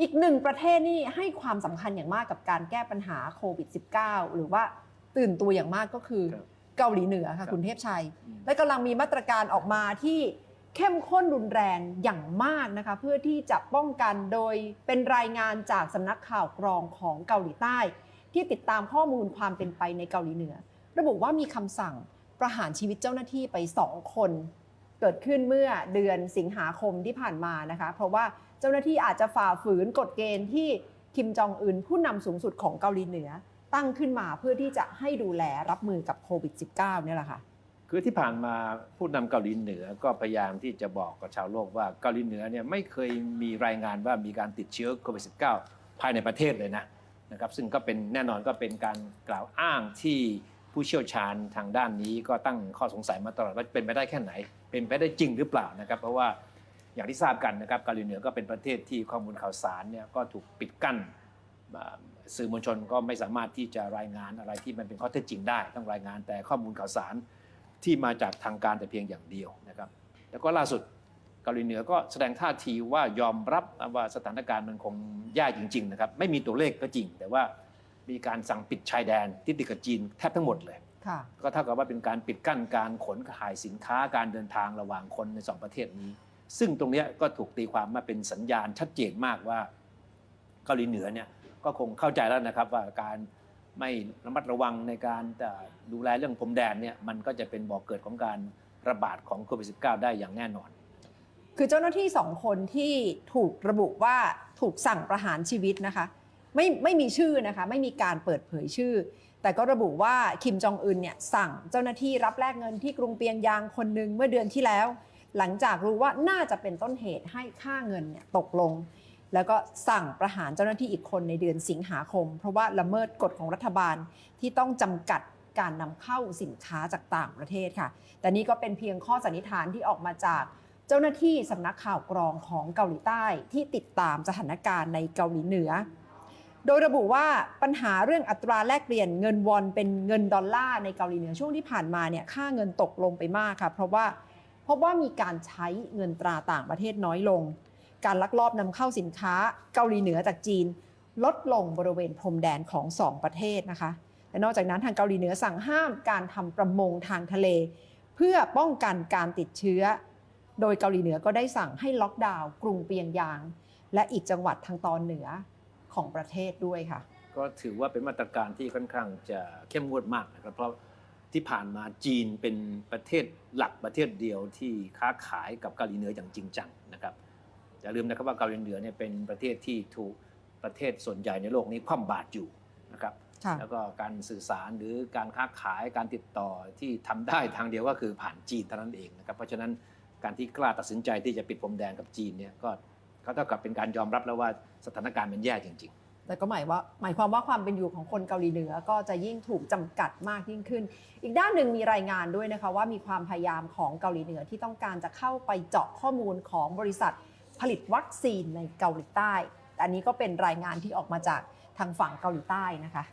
อีกหนึ่งประเทศนี่ให้ความสำคัญอย่างมากกับการแก้ปัญหาโควิด -19 หรือว่าตื่นตัวอย่างมากก็คือครับเกาหลีเหนือครัค่ะบคุณเทพชัยอืมและกำลังมีมาตรการออกมาที่เข้มข้นรุนแรงอย่างมากนะคะเพื่อที่จะป้องกันโดยเป็นรายงานจากสำนักข่าวกรองของเกาหลีใต้ ที่ติดตามข้อมูลความเป็นไปในเกาหลีเหนือ ระบุว่ามีคำสั่งประหารชีวิตเจ้าหน้าที่ไป2คน เกิดขึ้นเมื่อเดือนสิงหาคมที่ผ่านมานะคะ เพราะว่าเจ้าหน้าที่อาจจะฝ่าฝืนกฎเกณฑ์ที่คิมจองอึนผู้นำสูงสุดของเกาหลีเหนือ ตั้งขึ้นมาเพื่อที่จะให้ดูแลรับมือกับโควิด -19 เนี่ยแหละค่ะคือที่ผ่านมาผู้นำเกาหลีเหนือก็พยายามที่จะบอกกับชาวโลกว่าเกาหลีเหนือเนี่ยไม่เคยมีรายงานว่ามีการติดเชื้อโควิด -19 ภายในประเทศเลยนะนะครับซึ่งก็เป็นแน่นอนก็เป็นการกล่าวอ้างที่ ผู้เชี่ยวชาญทางด้านนี้ก็ตั้งข้อสงสัยมาตลอดว่าเป็นไปได้แค่ไหน เป็นไปได้จริงหรือเปล่านะครับ เพราะว่าอย่างที่ทราบกันนะครับเกาหลีเหนือก็เป็นประเทศที่ข้อมูลข่าวสารเนี่ยก็ถูกปิดกั้นสื่อมวลชนก็ไม่สามารถที่จะรายงานอะไรที่มันเป็นข้อเท็จจริงได้ ต้องรายงานแต่ข้อมูลข่าวสารที่มาจากทางการแต่เพียงอย่างเดียวนะครับ แล้วก็ล่าสุดเกาหลีเหนือก็แสดงท่าทีว่ายอมรับว่าสถานการณ์มันคงแย่จริง ๆ นะครับ ไม่มีตัวเลขก็จริง แต่ว่า มีการสั่งปิดชายแดนที่ติดกับจีนแทบทั้งหมดเลยค่ะก็เท่ากับว่าเป็นการปิดกั้นการขนถ่ายสินค้าการเดินทางระหว่างคนในสองประเทศนี้ ซึ่งตรงเนี้ยก็ถูกตีความมาเป็นสัญญาณชัดเจนมากว่าเกาหลีเหนือเนี่ยก็คงเข้าใจแล้วนะครับว่าการไม่ระมัดระวังในการจะดูแลเรื่องพรมแดนเนี่ยมันก็จะเป็นบ่อกเกิดของการระบาดของโควิด -19 ได้อย่างแน่นอน คือเจ้าหน้าที่สองคนที่ถูกระบุว่าถูกสั่งประหารชีวิตนะคะ ไม่ไม่มีชื่อนะคะไม่มีการเปิดเผยชื่อ แต่ก็ระบุว่าคิมจองอึนเนี่ยสั่งเจ้าหน้าที่รับแลกเงินที่กรุงเปียงยางคนหนึ่งเมื่อเดือนที่แล้ว หลังจากรู้ว่าน่าจะเป็นต้นเหตุให้ค่าเงินเนี่ยตกลง แล้วก็สั่งประหารเจ้าหน้าที่อีกคนในเดือนสิงหาคม เพราะว่าละเมิดกฎของรัฐบาลที่ต้องจำกัดการนำเข้าสินค้าจากต่างประเทศค่ะ แต่นี่ก็เป็นเพียงข้อสันนิษฐานที่ออกมาจากเจ้าหน้าที่สำนักข่าวกรองของเกาหลีใต้ที่ติดตามสถานการณ์ในเกาหลีเหนือ โดยระบุว่าปัญหาเรื่องอัตราแลกเปลี่ยนเงินวอนเป็นเงินดอลลาร์ในเกาหลีเหนือช่วงที่ผ่านมาเนี่ยค่าเงินตกลงไปมากค่ะเพราะว่าพบว่ามีการใช้เงินตราต่างประเทศน้อยลง การลักลอบนำเข้าสินค้าเกาหลีเหนือจากจีน ลดลงบริเวณพรมแดนของสองประเทศนะคะและนอกจากนั้นทางเกาหลีเหนือสั่งห้ามการทำประมงทางทะเล เพื่อป้องกันการติดเชื้อ โดยเกาหลีเหนือก็ได้สั่งให้ล็อกดาวน์กรุงเปียงยาง และอีกจังหวัดทางตอนเหนือ ของประเทศด้วยค่ะ ก็ถือว่าเป็นมาตรการที่ค่อนข้างจะเข้มงวดมากนะครับ เพราะที่ผ่านมาจีนเป็นประเทศหลักประเทศเดียวที่ค้าขายกับเกาหลีเหนืออย่างจริงจังนะครับอย่าลืมนะครับว่าเกาหลีเหนือเนี่ยเป็นประเทศที่ถูกประเทศส่วนใหญ่ในโลกนี้คว่ำบาตรอยู่นะครับค่ะแล้วก็การสื่อสารหรือการค้าขายการติดต่อที่ทำได้ทางเดียวก็คือผ่านจีนเท่านั้นเองนะครับเพราะฉะนั้นการที่กล้าตัดสินใจที่จะปิดพรมแดนกับจีนเนี่ยก็ ก็เท่ากับเป็นการยอมรับแล้วว่าสถานการณ์มันแย่จริง ๆแต่ก็หมายว่าหมายความว่าความเป็นอยู่ของคนเกาหลีเหนือก็จะยิ่งถูกจำกัดมากยิ่งขึ้น อีกด้านหนึ่งมีรายงานด้วยนะคะว่ามีความพยายามของเกาหลีเหนือที่ต้องการจะเข้าไปเจาะข้อมูลของบริษัทผลิตวัคซีนในเกาหลีใต้ อันนี้ก็เป็นรายงานที่ออกมาจากทางฝั่งเกาหลีใต้นะคะ